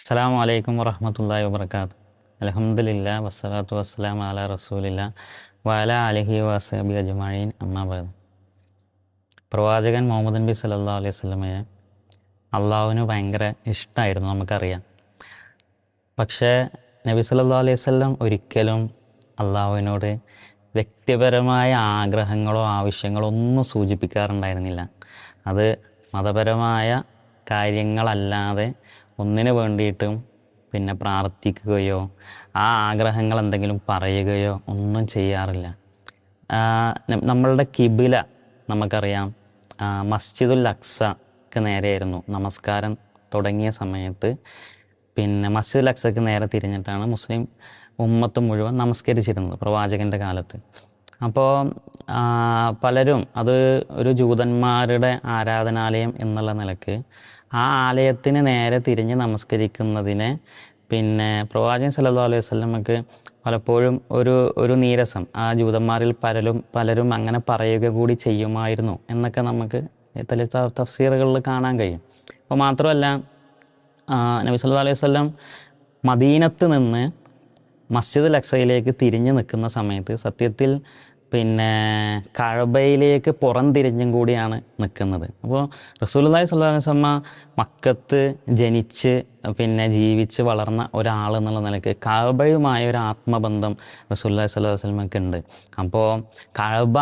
അസ്സാം വലൈക്കും വറഹമത്തല്ലാ വാബർക്കാത്ത് അലഹമുല്ല വസ്സലാത്തു വസ്സലാം അല റസൂലില്ല വല അലഹി വസബി അജ്മീൻ അമ്മാബാദ് പ്രവാചകൻ മുഹമ്മദ് നബി സല്ലാ അലൈഹി സ്വലമയെ അള്ളാഹുവിന് ഭയങ്കര ഇഷ്ടമായിരുന്നു നമുക്കറിയാം പക്ഷേ നബി സല്ലാ അലൈഹി സ്വല്ലം ഒരിക്കലും അള്ളാഹുവിനോട് വ്യക്തിപരമായ ആഗ്രഹങ്ങളോ ആവശ്യങ്ങളോ ഒന്നും സൂചിപ്പിക്കാറുണ്ടായിരുന്നില്ല. അത് മതപരമായ കാര്യങ്ങളല്ലാതെ ഒന്നിനു വേണ്ടിയിട്ടും പിന്നെ പ്രാർത്ഥിക്കുകയോ ആ ആഗ്രഹങ്ങൾ എന്തെങ്കിലും പറയുകയോ ഒന്നും ചെയ്യാറില്ല. നമ്മളുടെ കിബില നമുക്കറിയാം. മസ്ജിദുൽ അക്സക്ക് നേരെയായിരുന്നു നമസ്കാരം തുടങ്ങിയ സമയത്ത്. പിന്നെ മസ്ജിദുൽ അക്സക്ക് നേരെ തിരിഞ്ഞിട്ടാണ് മുസ്ലിം ഉമ്മത്ത് മുഴുവൻ നമസ്കരിച്ചിരുന്നത് പ്രവാചകന്റെ കാലത്ത്. അപ്പോൾ പലരും അത് ഒരു ജൂതന്മാരുടെ ആരാധനാലയം എന്നുള്ള നിലയ്ക്ക് ആ ആലയത്തിന് നേരെ തിരിഞ്ഞ് നമസ്കരിക്കുന്നതിനെ പിന്നെ പ്രവാചകൻ സല്ലല്ലാഹു അലൈഹി സ്വലമക്ക് പലപ്പോഴും ഒരു ഒരു നീരസം. ആ ജൂതന്മാരിൽ പലരും പലരും അങ്ങനെ പറയുക കൂടി ചെയ്യുമായിരുന്നു എന്നൊക്കെ നമുക്ക് തല തഫ്സീറുകളിൽ കാണാൻ കഴിയും. അപ്പോൾ മാത്രമല്ല നബി സല്ലല്ലാഹു അലൈഹി വസല്ലം മദീനത്ത് നിന്ന് മസ്ജിദ് അക്സയിലേക്ക് തിരിഞ്ഞു നിൽക്കുന്ന സമയത്ത് സത്യത്തിൽ പിന്നെ കഴബയിലേക്ക് പുറം തിരിഞ്ഞും കൂടിയാണ് നിൽക്കുന്നത്. അപ്പോൾ അലൈഹി വസല്ലമ മക്കത്ത് ജനിച്ച് പിന്നെ ജീവിച്ച് വളർന്ന ഒരാൾ എന്നുള്ള നിലയ്ക്ക് കഴബയുമായ ഒരു ആത്മബന്ധം റസൂല്ലായി സ്വല്ലല്ലാഹു വസ്ലമക്ക് ഉണ്ട്. അപ്പോൾ കഴബ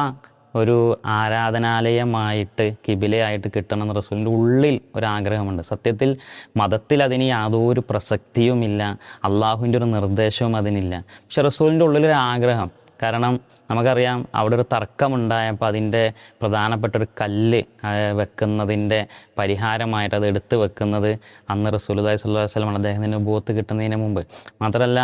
ഒരു ആരാധനാലയമായിട്ട് കിബിലയായിട്ട് കിട്ടണമെന്ന് റസൂലിന്റെ ഉള്ളിൽ ഒരാഗ്രഹമുണ്ട്. സത്യത്തിൽ മതത്തിൽ അതിന് യാതൊരു പ്രസക്തിയുമില്ല. അള്ളാഹുവിന്റെ ഒരു നിർദ്ദേശവും അതിനില്ല. പക്ഷെ റസൂലിന്റെ ഉള്ളിലൊരു ആഗ്രഹം കാരണം നമുക്കറിയാം അവിടെ ഒരു തർക്കമുണ്ടായപ്പോൾ അതിന്റെ പ്രധാനപ്പെട്ട ഒരു കല്ല് വെക്കുന്നതിന്റെ പരിഹാരമായിട്ട് അത് എടുത്തു വെക്കുന്നത് അന്ന് റസൂലുദായ് അലൈഹി വസല്ലം അദ്ദേഹത്തിന് ബൂത്ത് കിട്ടുന്നതിന് മുമ്പ്. മാത്രമല്ല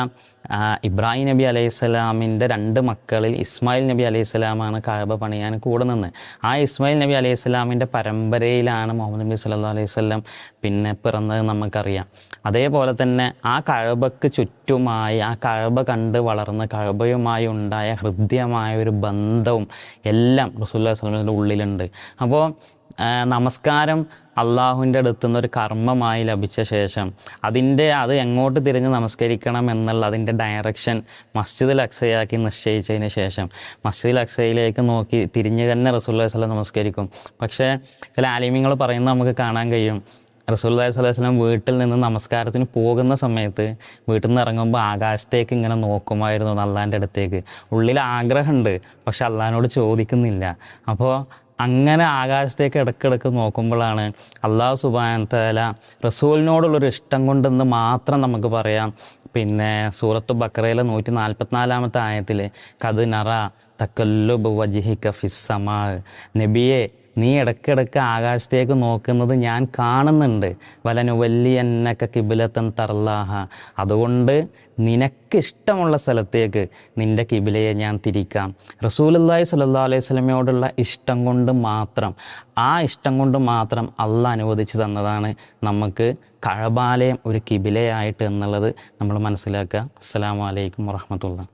ഇബ്രാഹിം നബി അലൈഹി സ്വലാമിന്റെ രണ്ട് മക്കളിൽ ഇസ്മായിൽ നബി അലൈഹി സ്വലാമാണ് കാബ പണിയാൻ കൂടെ നിന്ന്. ആ ഇസ്മായിൽ നബി അലൈഹി സ്വലാമിന്റെ പരമ്പരയിലാണ് മുഹമ്മദ് നബി സല്ലാ അലൈഹി വസല്ലം പിന്നെ പിറന്നത് നമുക്കറിയാം. അതേപോലെ തന്നെ ആ കഴബക്ക് ചുറ്റുമായി ആ കഴബ കണ്ട് വളർന്ന കഴബയുമായി ഉണ്ടായ ഹൃദ്യമായ ഒരു ബന്ധവും എല്ലാം റസൂല്ലാ സ്വലമിന്റെ ഉള്ളിലുണ്ട്. അപ്പോൾ നമസ്കാരം അള്ളാഹുവിന്റെ അടുത്ത് നിന്ന് ഒരു കർമ്മമായി ലഭിച്ച ശേഷം അതിന്റെ അത് എങ്ങോട്ട് തിരിഞ്ഞ് നമസ്കരിക്കണം എന്നുള്ള അതിന്റെ ഡയറക്ഷൻ മസ്ജിദുൽ അക്സയാക്കി നിശ്ചയിച്ചതിന് ശേഷം മസ്ജിദുൽ അക്സയിലേക്ക് നോക്കി തിരിഞ്ഞ് തന്നെ റസൂല്ലാ സ്വലം നമസ്കരിക്കും. പക്ഷേ ചില ആലിമ്യങ്ങൾ പറയുന്നത് നമുക്ക് കാണാൻ കഴിയും. അലൈഹി വസല്ലം വീട്ടിൽ നിന്ന് നമസ്കാരത്തിന് പോകുന്ന സമയത്ത് വീട്ടിൽ നിന്ന് ഇറങ്ങുമ്പോൾ ആകാശത്തേക്ക് ഇങ്ങനെ നോക്കുമായിരുന്നു അള്ളാന്റെ അടുത്തേക്ക്. ഉള്ളിൽ ആഗ്രഹമുണ്ട് പക്ഷെ അള്ളഹാനോട് ചോദിക്കുന്നില്ല. അപ്പോൾ അങ്ങനെ ആകാശത്തേക്ക് ഇടയ്ക്കിടയ്ക്ക് നോക്കുമ്പോഴാണ് അള്ളാഹു സുബാൻ തല റസൂലിനോടുള്ളൊരു ഇഷ്ടം കൊണ്ടെന്ന് മാത്രം നമുക്ക് പറയാം. പിന്നെ സൂറത്ത് ബക്രയിലെ നൂറ്റി നാൽപ്പത്തിനാലാമത്തെ ആയത്തിൽ കത് നറ തക്കല്ലുബ് വജിഹിക ഫിസ്സമാ നബിയെ നീ ഇടയ്ക്കിടയ്ക്ക് ആകാശത്തേക്ക് നോക്കുന്നത് ഞാൻ കാണുന്നുണ്ട്. വലനുവല്ലി എന്നൊക്കെ കിബിലത്തൻ തർലാഹ. അതുകൊണ്ട് നിനക്ക് ഇഷ്ടമുള്ള സ്ഥലത്തേക്ക് നിന്റെ കിബിലയെ ഞാൻ തിരിക്കാം. റസൂലുല്ലാഹി സല്ലാ അലൈഹി സ്വലമയോടുള്ള ഇഷ്ടം കൊണ്ട് മാത്രം ആ ഇഷ്ടം കൊണ്ട് മാത്രം അള്ള അനുവദിച്ചു തന്നതാണ് നമുക്ക് കഴബാലയം ഒരു കിബിലയായിട്ട് എന്നുള്ളത് നമ്മൾ മനസ്സിലാക്കുക. അസ്സാം വലൈക്കും വറഹമത്തുള്ള